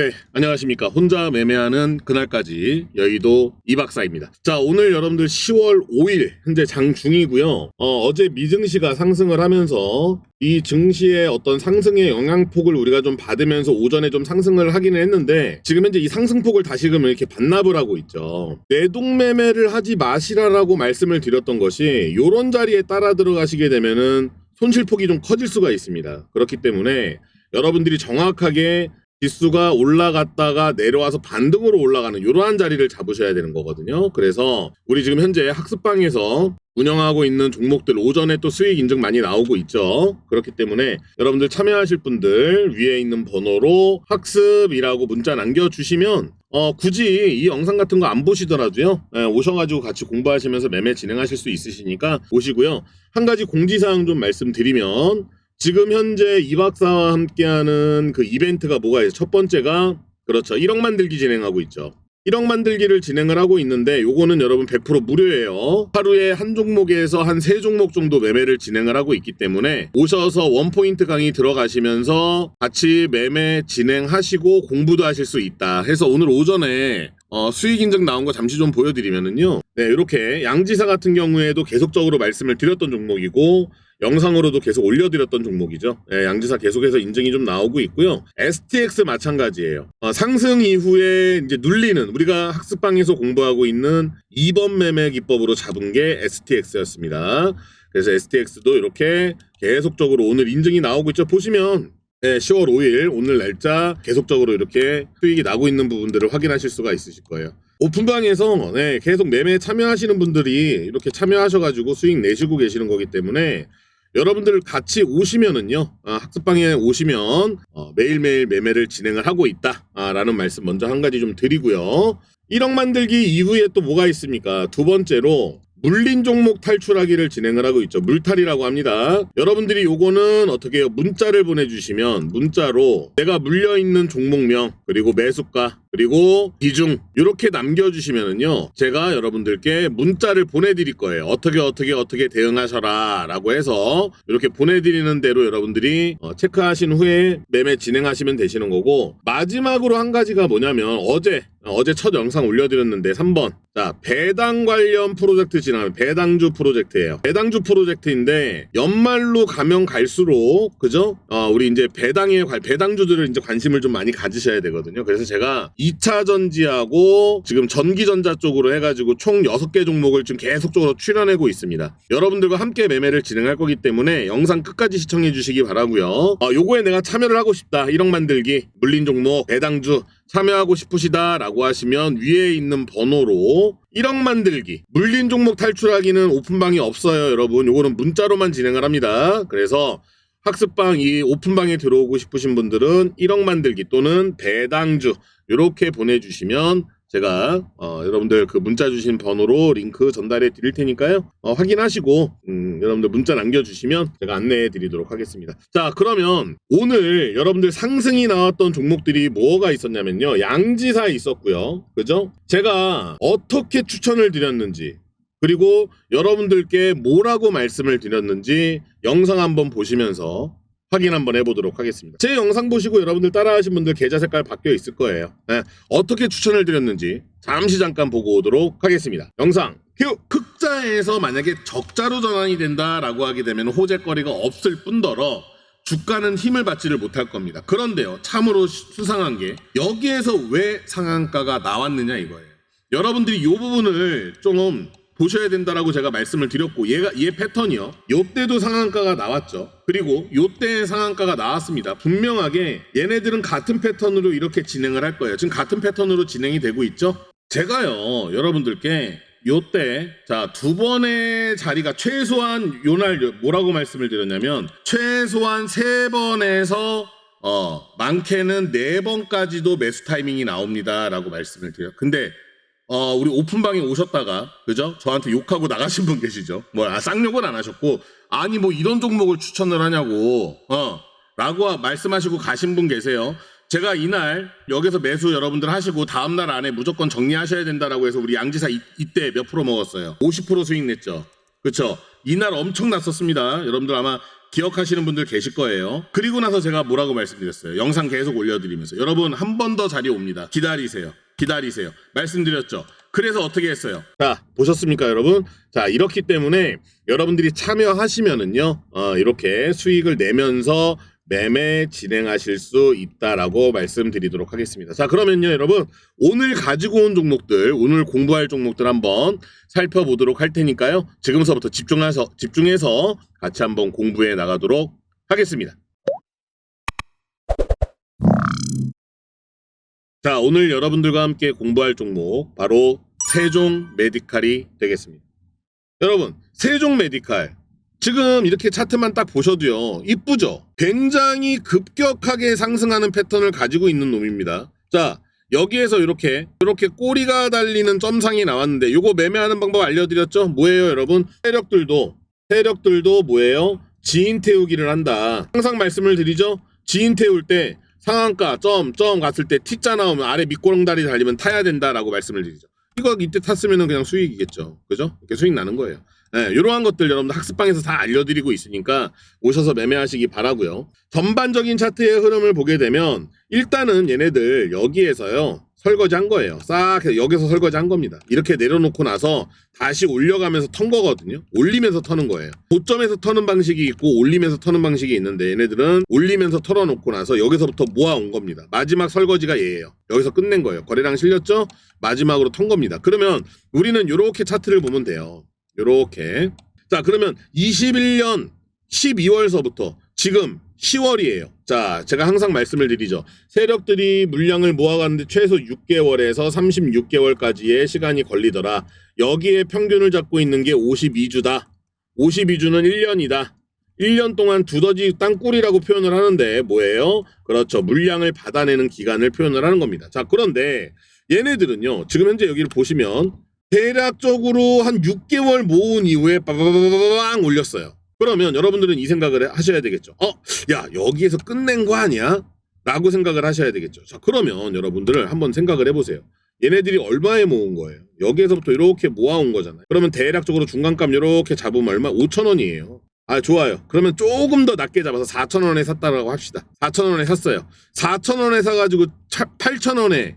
네, 안녕하십니까. 혼자 매매하는 그날까지 여의도 이박사입니다. 자, 오늘 여러분들 10월 5일 현재 장중이고요. 어, 제 미증시가 상승을 하면서 이 증시의 어떤 상승의 영향폭을 우리가 좀 받으면서 오전에 좀 상승을 하기는 했는데 지금 현재 이 상승폭을 다시금 이렇게 반납을 하고 있죠. 내동매매를 하지 마시라라고 말씀을 드렸던 것이 요런 자리에 따라 들어가시게 되면은 손실폭이 좀 커질 수가 있습니다. 그렇기 때문에 여러분들이 정확하게 지수가 올라갔다가 내려와서 반등으로 올라가는 이러한 자리를 잡으셔야 되는 거거든요. 그래서 우리 지금 현재 학습방에서 운영하고 있는 종목들 오전에 또 수익 인증 많이 나오고 있죠. 그렇기 때문에 여러분들 참여하실 분들 위에 있는 번호로 학습이라고 문자 남겨주시면 어, 굳이 이 영상 같은 거 안 보시더라도요, 예, 오셔가지고 같이 공부하시면서 매매 진행하실 수 있으시니까 오시고요. 한 가지 공지사항 좀 말씀드리면, 지금 현재 이 박사와 함께하는 그 이벤트가 뭐가 있어요? 첫 번째가, 그렇죠. 1억 만들기 진행하고 있죠. 1억 만들기를 진행을 하고 있는데 요거는 여러분 100% 무료예요. 하루에 한 종목에서 한 세 종목 정도 매매를 진행을 하고 있기 때문에 오셔서 원포인트 강의 들어가시면서 같이 매매 진행하시고 공부도 하실 수 있다. 해서 오늘 오전에 어, 수익 인증 나온 거 잠시 좀 보여드리면은요. 네, 이렇게 양지사 같은 경우에도 계속적으로 말씀을 드렸던 종목이고 영상으로도 계속 올려드렸던 종목이죠. 예, 양지사 계속해서 인증이 좀 나오고 있고요. STX 마찬가지예요. 어, 상승 이후에 이제 눌리는 우리가 학습방에서 공부하고 있는 2번 매매 기법으로 잡은 게 STX였습니다. 그래서 STX도 이렇게 계속적으로 오늘 인증이 나오고 있죠. 보시면 네, 10월 5일 오늘 날짜 계속적으로 이렇게 수익이 나고 있는 부분들을 확인하실 수가 있으실 거예요. 오픈방에서 네, 계속 매매 참여하시는 분들이 이렇게 참여하셔가지고 수익 내시고 계시는 거기 때문에 여러분들 같이 오시면은요 아, 학습방에 오시면 어, 매일매일 매매를 진행을 하고 있다라는 말씀 먼저 한 가지 좀 드리고요 1억 만들기 이후에 또 뭐가 있습니까 두 번째로 물린 종목 탈출하기를 진행을 하고 있죠. 물탈이라고 합니다. 여러분들이 요거는 어떻게? 문자를 보내주시면 문자로 내가 물려있는 종목명 그리고 매수가 그리고 비중 이렇게 남겨주시면은요 제가 여러분들께 문자를 보내드릴 거예요. 어떻게 어떻게 어떻게 대응하셔라 라고 해서 이렇게 보내드리는 대로 여러분들이 어, 체크하신 후에 매매 진행하시면 되시는 거고 마지막으로 한 가지가 뭐냐면 어제 어제 첫 영상 올려드렸는데 3번. 자 배당 관련 프로젝트 진행 배당주 프로젝트예요. 배당주 프로젝트인데 연말로 가면 갈수록 그죠? 어, 우리 이제 배당에 관- 배당주들을 이제 관심을 좀 많이 가지셔야 되거든요. 그래서 제가 2차 전지하고 지금 전기전자 쪽으로 해가지고 총 6개 종목을 지금 계속적으로 출연하고 있습니다. 여러분들과 함께 매매를 진행할 거기 때문에 영상 끝까지 시청해 주시기 바라고요. 어, 요거에 내가 참여를 하고 싶다 1억 만들기 물린 종목 배당주 참여하고 싶으시다 라고 하시면 위에 있는 번호로 1억 만들기 물린 종목 탈출하기는 오픈방이 없어요 여러분. 요거는 문자로만 진행을 합니다. 그래서 학습방 이 오픈방에 들어오고 싶으신 분들은 1억 만들기 또는 배당주 이렇게 보내주시면 제가 어, 여러분들 그 문자 주신 번호로 링크 전달해 드릴 테니까요. 어, 확인하시고 음, 여러분들 문자 남겨주시면 제가 안내해 드리도록 하겠습니다. 자 그러면 오늘 여러분들 상승이 나왔던 종목들이 뭐가 있었냐면요. 양지사 있었고요. 그죠? 제가 어떻게 추천을 드렸는지 그리고 여러분들께 뭐라고 말씀을 드렸는지 영상 한번 보시면서 확인 한번 해보도록 하겠습니다. 제 영상 보시고 여러분들 따라하신 분들 계좌 색깔 바뀌어 있을 거예요. 네, 어떻게 추천을 드렸는지 잠시 잠깐 보고 오도록 하겠습니다. 영상 큐! 흑자에서 만약에 적자로 전환이 된다라고 하게 되면 호재거리가 없을 뿐더러 주가는 힘을 받지를 못할 겁니다. 그런데요, 참으로 수상한 게 여기에서 왜 상한가가 나왔느냐 이거예요. 여러분들이 이 부분을 좀 보셔야 된다라고 제가 말씀을 드렸고 얘가 얘 패턴이요. 요때도 상한가가 나왔죠. 그리고 요때 상한가가 나왔습니다. 분명하게 얘네들은 같은 패턴으로 이렇게 진행을 할 거예요. 지금 같은 패턴으로 진행이 되고 있죠. 제가요 여러분들께 요때 자 두 번의 자리가 최소한 요날 뭐라고 말씀을 드렸냐면 최소한 세 번에서 어 많게는 네 번까지도 매수 타이밍이 나옵니다라고 말씀을 드려요. 근데 어, 우리 오픈방에 오셨다가, 그죠? 저한테 욕하고 나가신 분 계시죠? 뭐, 아, 쌍욕은 안 하셨고, 아니, 뭐, 이런 종목을 추천을 하냐고, 어, 라고 말씀하시고 가신 분 계세요. 제가 이날 여기서 매수 여러분들 하시고 다음날 안에 무조건 정리하셔야 된다라고 해서 우리 양지사 이, 이때 몇 프로 먹었어요? 50% 수익 냈죠? 그쵸? 이날 엄청 났었습니다. 여러분들 아마 기억하시는 분들 계실 거예요. 그리고 나서 제가 뭐라고 말씀드렸어요. 영상 계속 올려드리면서 여러분 한 번 더 자리 옵니다. 기다리세요. 기다리세요. 말씀드렸죠. 그래서 어떻게 했어요? 자 보셨습니까, 여러분? 자 이렇기 때문에 여러분들이 참여하시면은요, 어, 이렇게 수익을 내면서 매매 진행하실 수 있다라고 말씀드리도록 하겠습니다. 자, 그러면요, 여러분. 오늘 가지고 온 종목들, 오늘 공부할 종목들 한번 살펴보도록 할 테니까요. 지금서부터 집중해서, 집중해서 같이 한번 공부해 나가도록 하겠습니다. 자, 오늘 여러분들과 함께 공부할 종목, 바로 세종 메디칼이 되겠습니다. 여러분, 세종 메디칼. 지금 이렇게 차트만 딱 보셔도요, 이쁘죠? 굉장히 급격하게 상승하는 패턴을 가지고 있는 놈입니다. 자, 여기에서 이렇게, 이렇게 꼬리가 달리는 점상이 나왔는데, 요거 매매하는 방법 알려드렸죠? 뭐예요, 여러분? 세력들도, 세력들도 뭐예요? 지인 태우기를 한다. 항상 말씀을 드리죠? 지인 태울 때, 상한가, 점, 점 갔을 때 T자 나오면 아래 밑꼬랑다리 달리면 타야 된다라고 말씀을 드리죠. 이거 이때 탔으면 그냥 수익이겠죠. 그죠? 이렇게 수익 나는 거예요. 네, 이러한 것들 여러분들 학습방에서 다 알려드리고 있으니까 오셔서 매매하시기 바라고요. 전반적인 차트의 흐름을 보게 되면 일단은 얘네들 여기에서요 설거지 한 거예요. 싹 여기서 설거지 한 겁니다. 이렇게 내려놓고 나서 다시 올려가면서 턴 거거든요. 올리면서 터는 거예요. 고점에서 터는 방식이 있고 올리면서 터는 방식이 있는데 얘네들은 올리면서 털어놓고 나서 여기서부터 모아온 겁니다. 마지막 설거지가 얘예요. 여기서 끝낸 거예요. 거래량 실렸죠? 마지막으로 턴 겁니다. 그러면 우리는 이렇게 차트를 보면 돼요. 요렇게. 자, 그러면 21년 12월서부터 지금 10월이에요. 자, 제가 항상 말씀을 드리죠. 세력들이 물량을 모아가는데 최소 6개월에서 36개월까지의 시간이 걸리더라. 여기에 평균을 잡고 있는 게 52주다. 52주는 1년이다. 1년 동안 두더지 땅굴이라고 표현을 하는데 뭐예요? 그렇죠. 물량을 받아내는 기간을 표현을 하는 겁니다. 자, 그런데 얘네들은요. 지금 현재 여기를 보시면 대략적으로 한 6개월 모은 이후에 빠바바바방 올렸어요. 그러면 여러분들은 이 생각을 해- 하셔야 되겠죠. 어, 야, 여기에서 끝낸 거 아니야? 라고 생각을 하셔야 되겠죠. 자, 그러면 여러분들을 한번 생각을 해보세요. 얘네들이 얼마에 모은 거예요? 여기에서부터 이렇게 모아온 거잖아요. 그러면 대략적으로 중간값 이렇게 잡으면 얼마? 5천 원이에요. 아, 좋아요. 그러면 조금 더 낮게 잡아서 4천 원에 샀다라고 합시다. 4천 원에 샀어요. 4천 원에 사가지고 8천 원에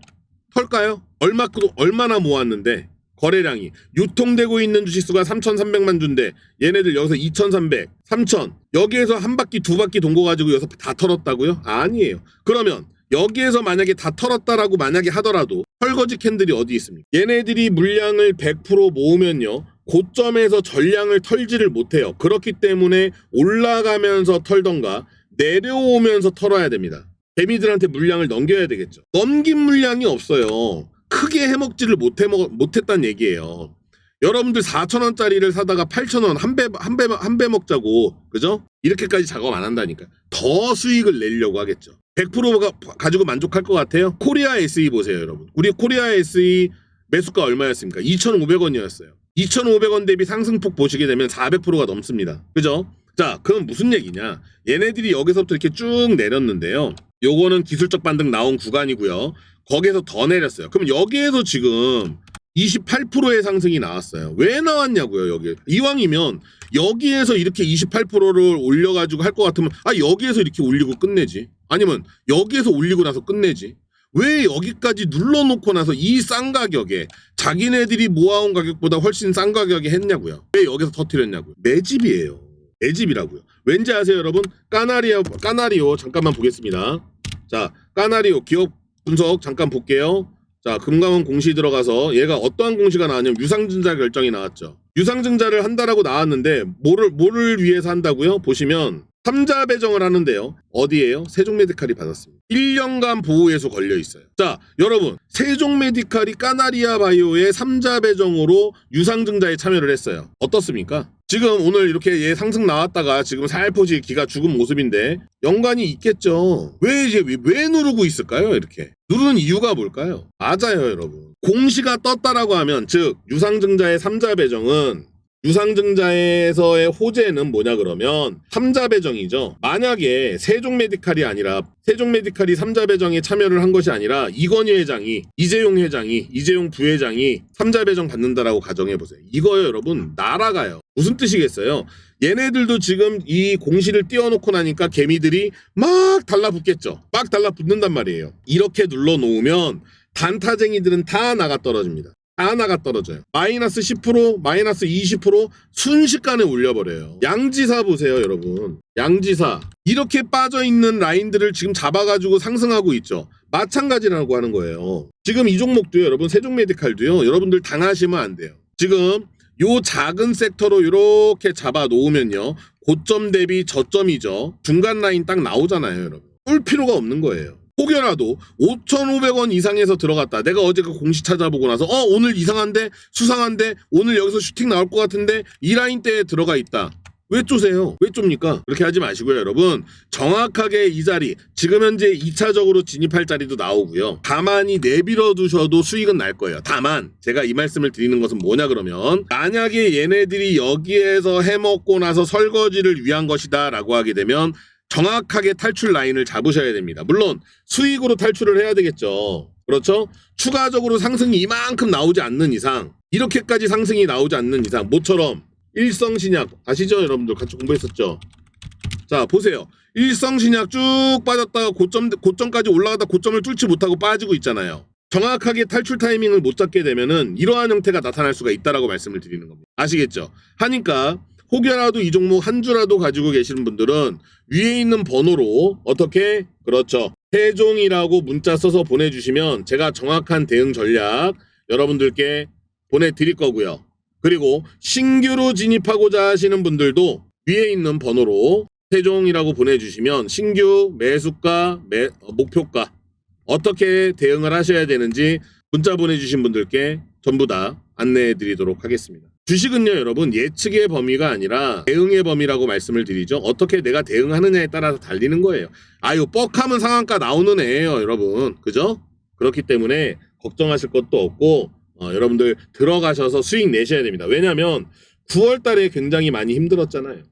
털까요? 얼마, 얼마나 모았는데 거래량이 유통되고 있는 주식수가 3,300만 주인데 얘네들 여기서 2,300, 3,000 여기에서 한 바퀴 두 바퀴 돈거 가지고 여기서 다 털었다고요? 아니에요. 그러면 여기에서 만약에 다 털었다라고 만약에 하더라도 설거지 캔들이 어디 있습니까? 얘네들이 물량을 100% 모으면요. 고점에서 전량을 털지를 못해요. 그렇기 때문에 올라가면서 털던가 내려오면서 털어야 됩니다. 개미들한테 물량을 넘겨야 되겠죠. 넘긴 물량이 없어요. 크게 해먹지를 못해 먹, 못했단 얘기예요. 여러분들 4천 원짜리를 사다가 8천 원 한 배, 한 배, 한 배 먹자고, 그죠? 이렇게까지 작업 안 한다니까. 더 수익을 내려고 하겠죠. 100%가 가지고 만족할 것 같아요? 코리아 SE 보세요, 여러분. 우리 코리아 SE 매수가 얼마였습니까? 2,500원이었어요. 2,500원 대비 상승폭 보시게 되면 400%가 넘습니다. 그죠? 자, 그럼 무슨 얘기냐? 얘네들이 여기서부터 이렇게 쭉 내렸는데요. 요거는 기술적 반등 나온 구간이고요. 거기에서 더 내렸어요. 그럼 여기에서 지금 28%의 상승이 나왔어요. 왜 나왔냐고요, 여기. 이왕이면 여기에서 이렇게 28%를 올려가지고 할 것 같으면 아 여기에서 이렇게 올리고 끝내지. 아니면 여기에서 올리고 나서 끝내지. 왜 여기까지 눌러놓고 나서 이 싼 가격에 자기네들이 모아온 가격보다 훨씬 싼 가격에 했냐고요. 왜 여기서 터트렸냐고요. 내 집이에요. 내 집이라고요. 왠지 아세요, 여러분? 까나리오, 까나리오 잠깐만 보겠습니다. 자, 까나리오 기업 분석 잠깐 볼게요. 자, 금감원 공시 들어가서 얘가 어떠한 공시가 나왔냐면 유상증자 결정이 나왔죠. 유상증자를 한다라고 나왔는데 뭐를 뭐를 위해서 한다고요? 보시면 삼자 배정을 하는데요. 어디에요? 세종메디칼이 받았습니다. 1년간 보호예수 걸려 있어요. 자, 여러분, 세종메디칼이 까나리아 바이오의 삼자 배정으로 유상증자에 참여를 했어요. 어떻습니까? 지금 오늘 이렇게 얘 상승 나왔다가 지금 살포시 기가 죽은 모습인데 연관이 있겠죠. 왜 이제 왜, 왜 누르고 있을까요? 이렇게 누르는 이유가 뭘까요? 맞아요, 여러분. 공시가 떴다라고 하면 즉 유상증자의 삼자 배정은 유상증자에서의 호재는 뭐냐 그러면 삼자 배정이죠. 만약에 세종 메디칼이 아니라 세종 메디칼이 삼자 배정에 참여를 한 것이 아니라 이건희 회장이 이재용 회장이 이재용 부회장이 삼자 배정 받는다라고 가정해 보세요. 이거요, 여러분. 날아가요. 무슨 뜻이겠어요? 얘네들도 지금 이 공시를 띄워놓고 나니까 개미들이 막 달라붙겠죠. 막 달라붙는단 말이에요. 이렇게 눌러놓으면 단타쟁이들은 다 나가 떨어집니다. 다 나가 떨어져요. 마이너스 10%, 마이너스 20% 순식간에 올려버려요. 양지사 보세요, 여러분. 양지사. 이렇게 빠져있는 라인들을 지금 잡아가지고 상승하고 있죠. 마찬가지라고 하는 거예요. 지금 이 종목도요, 여러분. 세종 메디칼도요, 여러분들 당하시면 안 돼요. 지금 요 작은 섹터로 이렇게 잡아 놓으면요. 고점 대비 저점이죠. 중간 라인 딱 나오잖아요, 여러분. 울 필요가 없는 거예요. 혹여라도 5,500원 이상에서 들어갔다. 내가 어제 그 공시 찾아보고 나서 어 오늘 이상한데 수상한데 오늘 여기서 슈팅 나올 것 같은데 이 라인대에 들어가 있다. 왜 쪼세요? 왜 쫌니까? 그렇게 하지 마시고요, 여러분. 정확하게 이 자리, 지금 현재 2차적으로 진입할 자리도 나오고요. 가만히 내밀어 두셔도 수익은 날 거예요. 다만, 제가 이 말씀을 드리는 것은 뭐냐 그러면, 만약에 얘네들이 여기에서 해먹고 나서 설거지를 위한 것이다 라고 하게 되면, 정확하게 탈출 라인을 잡으셔야 됩니다. 물론, 수익으로 탈출을 해야 되겠죠. 그렇죠? 추가적으로 상승이 이만큼 나오지 않는 이상, 이렇게까지 상승이 나오지 않는 이상, 모처럼 일성신약 아시죠 여러분들 같이 공부했었죠 자 보세요 일성신약 쭉 빠졌다가 고점 고점까지 올라가다 고점을 뚫지 못하고 빠지고 있잖아요 정확하게 탈출 타이밍을 못 잡게 되면은 이러한 형태가 나타날 수가 있다라고 말씀을 드리는 겁니다 아시겠죠 하니까 혹여라도 이 종목 한 주라도 가지고 계시는 분들은 위에 있는 번호로 어떻게? 그렇죠. 세종이라고 문자 써서 보내주시면 제가 정확한 대응 전략 여러분들께 보내드릴 거고요. 그리고 신규로 진입하고자 하시는 분들도 위에 있는 번호로 세종이라고 보내주시면 신규 매수가, 매, 어, 목표가 어떻게 대응을 하셔야 되는지 문자 보내주신 분들께 전부 다 안내해 드리도록 하겠습니다. 주식은요, 여러분, 예측의 범위가 아니라 대응의 범위라고 말씀을 드리죠. 어떻게 내가 대응하느냐에 따라서 달리는 거예요. 아유, 뻑하면 상한가 나오는 애예요, 여러분. 그죠? 그렇기 때문에 걱정하실 것도 없고, 어, 여러분들 들어가셔서 수익 내셔야 됩니다. 왜냐하면 9월 달에 굉장히 많이 힘들었잖아요.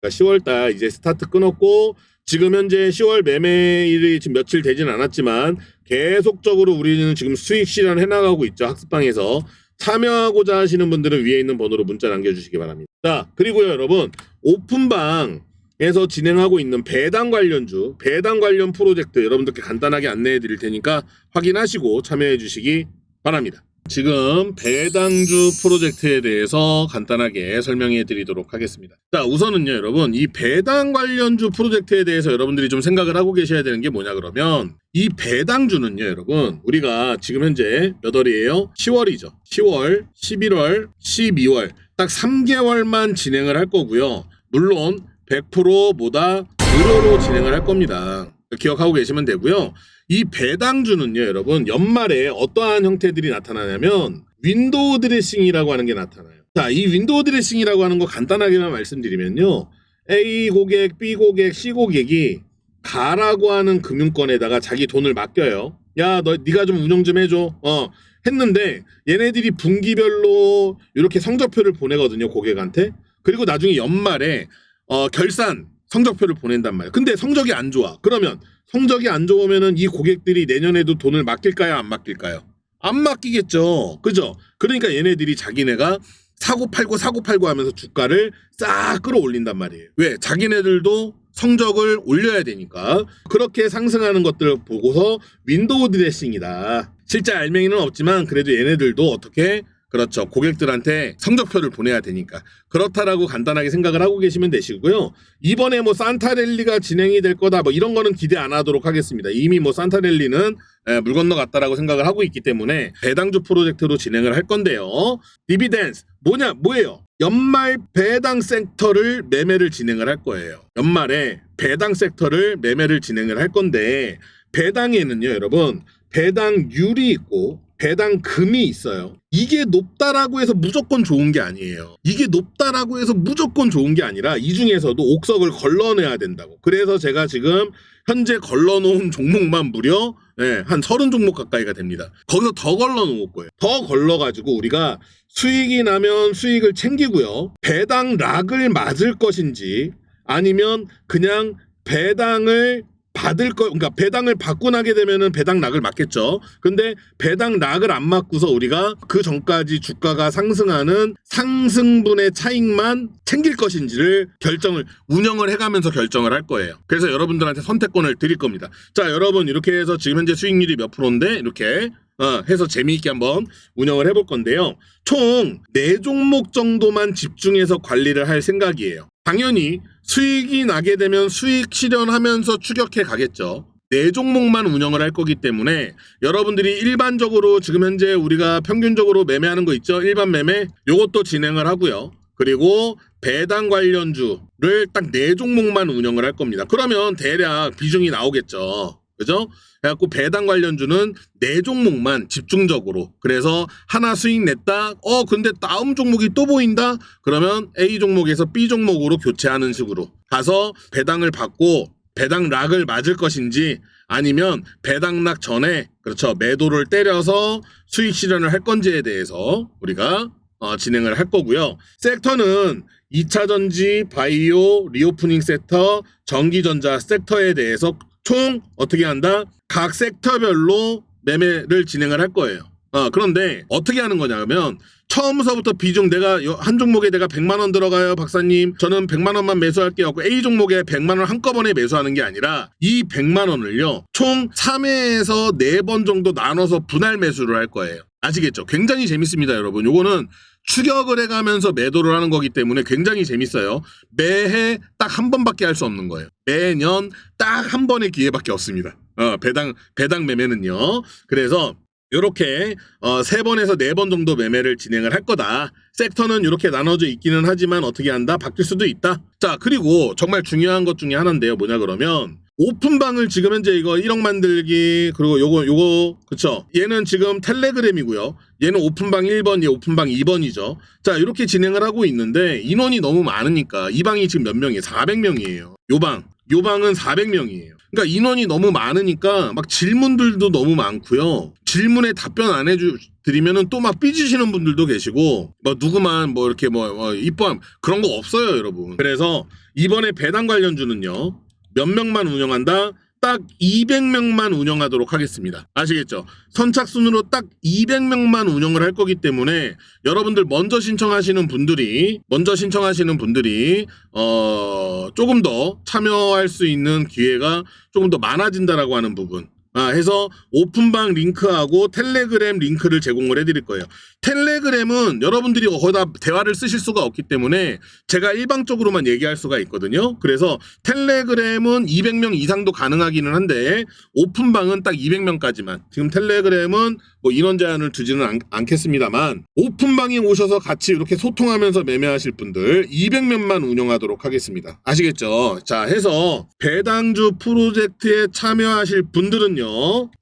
그러니까 10월 달 이제 스타트 끊었고 지금 현재 10월 매매일이 지금 며칠 되진 않았지만 계속적으로 우리는 지금 수익 실현 해 나가고 있죠. 학습방에서 참여하고자 하시는 분들은 위에 있는 번호로 문자 남겨주시기 바랍니다. 자 그리고요 여러분 오픈방에서 진행하고 있는 배당 관련주 배당 관련 프로젝트 여러분들께 간단하게 안내해 드릴 테니까 확인하시고 참여해 주시기 바랍니다. 지금 배당주 프로젝트에 대해서 간단하게 설명해 드리도록 하겠습니다. 자, 우선은요, 여러분, 이 배당 관련주 프로젝트에 대해서 여러분들이 좀 생각을 하고 계셔야 되는 게 뭐냐 그러면 이 배당주는요, 여러분, 우리가 지금 현재 몇 월이에요? 10월이죠. 10월, 11월, 12월 딱 3개월만 진행을 할 거고요. 물론 100%보다 무료로 진행을 할 겁니다. 기억하고 계시면 되고요. 이 배당주는요, 여러분, 연말에 어떠한 형태들이 나타나냐면 윈도우 드레싱이라고 하는 게 나타나요. 자, 이 윈도우 드레싱이라고 하는 거 간단하게만 말씀드리면요. A 고객, B 고객, C 고객이 가라고 하는 금융권에다가 자기 돈을 맡겨요. 야, 너 네가 좀 운영 좀 해줘. 어, 했는데 얘네들이 분기별로 이렇게 성적표를 보내거든요, 고객한테. 그리고 나중에 연말에 어, 결산 성적표를 보낸단 말이에요. 근데 성적이 안 좋아. 그러면 성적이 안 좋으면은 이 고객들이 내년에도 돈을 맡길까요? 안 맡길까요? 안 맡기겠죠. 그죠? 그러니까 얘네들이 자기네가 사고 팔고 사고 팔고 하면서 주가를 싹 끌어올린단 말이에요. 왜? 자기네들도 성적을 올려야 되니까 그렇게 상승하는 것들을 보고서 윈도우 드레싱이다. 실제 알맹이는 없지만 그래도 얘네들도 어떻게 그렇죠. 고객들한테 성적표를 보내야 되니까. 그렇다라고 간단하게 생각을 하고 계시면 되시고요. 이번에 뭐 산타랠리가 진행이 될 거다 뭐 이런 거는 기대 안 하도록 하겠습니다. 이미 뭐 산타랠리는 에, 물 건너갔다라고 생각을 하고 있기 때문에 배당주 프로젝트로 진행을 할 건데요. 디비덴스 뭐냐 뭐예요? 연말 배당 섹터를 매매를 진행을 할 거예요. 연말에 배당 섹터를 매매를 진행을 할 건데 배당에는요, 여러분 배당률이 있고 배당 금이 있어요. 이게 높다라고 해서 무조건 좋은 게 아니에요. 이게 높다라고 해서 무조건 좋은 게 아니라 이 중에서도 옥석을 걸러내야 된다고. 그래서 제가 지금 현재 걸러놓은 종목만 무려 예, 한 30종목 가까이가 됩니다. 거기서 더 걸러놓을 거예요. 더 걸러가지고 우리가 수익이 나면 수익을 챙기고요. 배당 락을 맞을 것인지 아니면 그냥 배당을 받을 거 그러니까 배당을 받고 나게 되면은 배당 락을 맞겠죠. 근데 배당 락을 안 맞고서 우리가 그 전까지 주가가 상승하는 상승분의 차익만 챙길 것인지를 결정을 운영을 해가면서 결정을 할 거예요. 그래서 여러분들한테 선택권을 드릴 겁니다. 자, 여러분 이렇게 해서 지금 현재 수익률이 몇 프로인데 이렇게 어, 해서 재미있게 한번 운영을 해볼 건데요. 총네 종목 정도만 집중해서 관리를 할 생각이에요. 당연히 수익이 나게 되면 수익 실현하면서 추격해 가겠죠. 네 종목만 운영을 할 거기 때문에 여러분들이 일반적으로 지금 현재 우리가 평균적으로 매매하는 거 있죠? 일반 매매 요것도 진행을 하고요. 그리고 배당 관련주를 딱 네 종목만 운영을 할 겁니다. 그러면 대략 비중이 나오겠죠. 그죠? 그래갖고 배당 관련주는 네 종목만 집중적으로. 그래서 하나 수익 냈다? 어 근데 다음 종목이 또 보인다? 그러면 A 종목에서 B 종목으로 교체하는 식으로. 가서 배당을 받고 배당 락을 맞을 것인지 아니면 배당 락 전에 그렇죠 매도를 때려서 수익 실현을 할 건지에 대해서 우리가 어, 진행을 할 거고요. 섹터는 2차 전지, 바이오, 리오프닝 섹터, 전기전자 섹터에 대해서 총 어떻게 한다? 각 섹터별로 매매를 진행을 할 거예요. 어, 그런데 어떻게 하는 거냐면 처음서부터 비중 내가 요- 한 종목에 내가 100만 원 들어가요, 박사님. 저는 100만 원만 매수할게요. A 종목에 100만 원 한꺼번에 매수하는 게 아니라 이 100만 원을요. 총 3회에서 4번 정도 나눠서 분할 매수를 할 거예요. 아시겠죠? 굉장히 재밌습니다, 여러분. 요거는 추격을 해가면서 매도를 하는 거기 때문에 굉장히 재밌어요. 매해 딱 한 번밖에 할 수 없는 거예요. 매년 딱 한 번의 기회밖에 없습니다. 어, 배당 배당 매매는요. 그래서 요렇게 어, 세 번에서 네 번 정도 매매를 진행을 할 거다. 섹터는 이렇게 나눠져 있기는 하지만 어떻게 한다? 바뀔 수도 있다. 자, 그리고 정말 중요한 것 중에 하나인데요. 뭐냐 그러면 오픈방을 지금 현재 이거 1억 만들기 그리고 요거 요거 그쵸? 얘는 지금 텔레그램이고요. 얘는 오픈방 1번 얘 오픈방 2번이죠. 자 이렇게 진행을 하고 있는데 인원이 너무 많으니까 이 방이 지금 몇 명이에요? 400명이에요. 요방. 요방은 400명이에요. 그러니까 인원이 너무 많으니까 막 질문들도 너무 많고요. 질문에 답변 안 해주 드리면은 또 막 삐지시는 분들도 계시고 뭐 누구만 뭐 이렇게 뭐, 뭐 이뻐함 그런 거 없어요 여러분. 그래서 이번에 배당 관련주는요 몇 명만 운영한다? 딱 200명만 운영하도록 하겠습니다. 아시겠죠? 선착순으로 딱 200명만 운영을 할 거기 때문에 여러분들 먼저 신청하시는 분들이 먼저 신청하시는 분들이 어 조금 더 참여할 수 있는 기회가 조금 더 많아진다라고 하는 부분. 아, 해서 오픈방 링크하고 텔레그램 링크를 제공을 해드릴 거예요. 텔레그램은 여러분들이 거기다 대화를 쓰실 수가 없기 때문에 제가 일방적으로만 얘기할 수가 있거든요. 그래서 텔레그램은 200명 이상도 가능하기는 한데 오픈방은 딱 200명까지만. 지금 텔레그램은 뭐 인원 제한을 두지는 않, 않겠습니다만 오픈방에 오셔서 같이 이렇게 소통하면서 매매하실 분들 200명만 운영하도록 하겠습니다. 아시겠죠? 자, 해서 배당주 프로젝트에 참여하실 분들은요.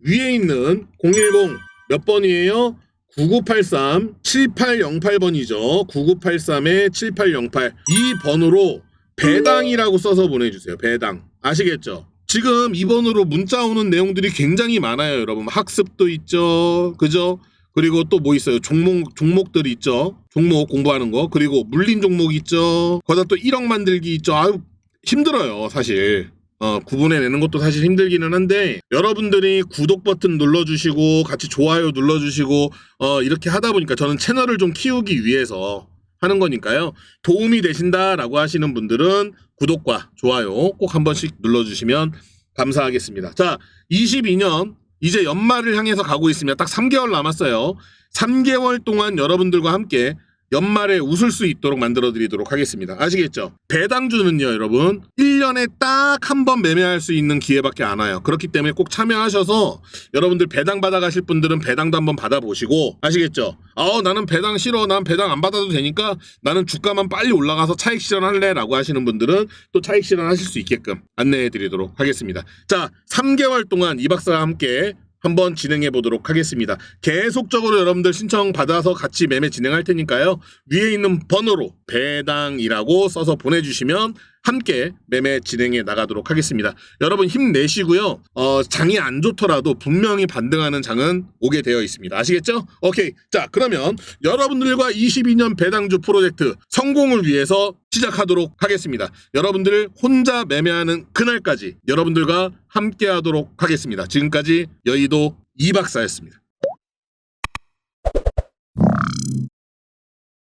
위에 있는 010 몇 번이에요? 9983 7808번이죠. 9983에 7808 이 번호로 배당이라고 써서 보내주세요. 배당 아시겠죠? 지금 이 번호로 문자 오는 내용들이 굉장히 많아요, 여러분. 학습도 있죠, 그죠? 그리고 또 뭐 있어요? 종목 종목들이 있죠. 종목 공부하는 거 그리고 물린 종목 있죠. 거기다 또 1억 만들기 있죠. 아유 힘들어요, 사실. 어, 구분해 내는 것도 사실 힘들기는 한데 여러분들이 구독 버튼 눌러주시고 같이 좋아요 눌러주시고 어, 이렇게 하다 보니까 저는 채널을 좀 키우기 위해서 하는 거니까요. 도움이 되신다라고 하시는 분들은 구독과 좋아요 꼭 한 번씩 눌러주시면 감사하겠습니다. 자 22년 이제 연말을 향해서 가고 있습니다. 딱 3개월 남았어요. 3개월 동안 여러분들과 함께 연말에 웃을 수 있도록 만들어 드리도록 하겠습니다. 아시겠죠? 배당주는요, 여러분. 1년에 딱 한 번 매매할 수 있는 기회밖에 안 와요. 그렇기 때문에 꼭 참여하셔서 여러분들 배당 받아 가실 분들은 배당도 한번 받아 보시고 아시겠죠? 아, 나는 배당 싫어. 난 배당 안 받아도 되니까 나는 주가만 빨리 올라가서 차익 실현할래라고 하시는 분들은 또 차익 실현하실 수 있게끔 안내해 드리도록 하겠습니다. 자, 3개월 동안 이 박사와 함께 한번 진행해 보도록 하겠습니다. 계속적으로 여러분들 신청 받아서 같이 매매 진행할 테니까요. 위에 있는 번호로 배당이라고 써서 보내주시면 함께 매매 진행해 나가도록 하겠습니다. 여러분 힘내시고요. 어, 장이 안 좋더라도 분명히 반등하는 장은 오게 되어 있습니다. 아시겠죠? 오케이. 자, 그러면 여러분들과 22년 배당주 프로젝트 성공을 위해서 시작하도록 하겠습니다. 여러분들 혼자 매매하는 그날까지 여러분들과 함께 하도록 하겠습니다. 지금까지 여의도 이박사였습니다.